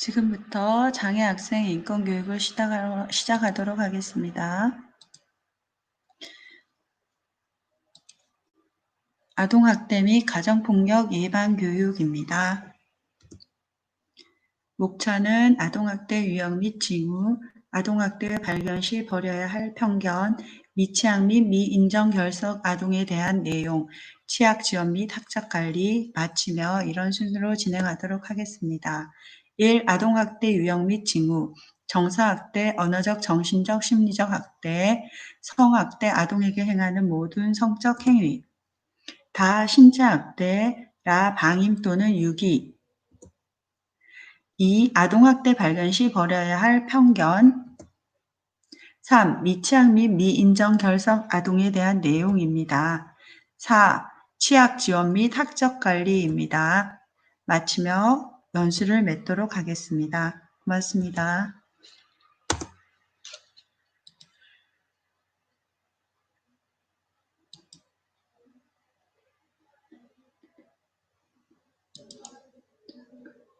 지금부터 장애 학생 인권 교육을 시작하, 시작하도록 하겠습니다. 아동학대 및 가정폭력 예방 교육입니다. 목차는 아동학대 유형 및 징후, 아동학대 발견 시 버려야 할 편견, 미취학 및 미인정 결석 아동에 대한 내용, 취약 지원 및 학적 관리 마치며 이런 순서로 진행하도록 하겠습니다. 1. 아동학대 유형 및 징후 정서학대, 언어적, 정신적, 심리적 학대, 성학대, 아동에게 행하는 모든 성적 행위 다 신체학대, 라 방임 또는 유기 2. 아동학대 발견 시 버려야 할 편견 3. 미취학 및 미인정 결석 아동에 대한 내용입니다. 4. 취약 지원 및 학적 관리입니다. 마치며 연수를 맺도록 하겠습니다. 고맙습니다.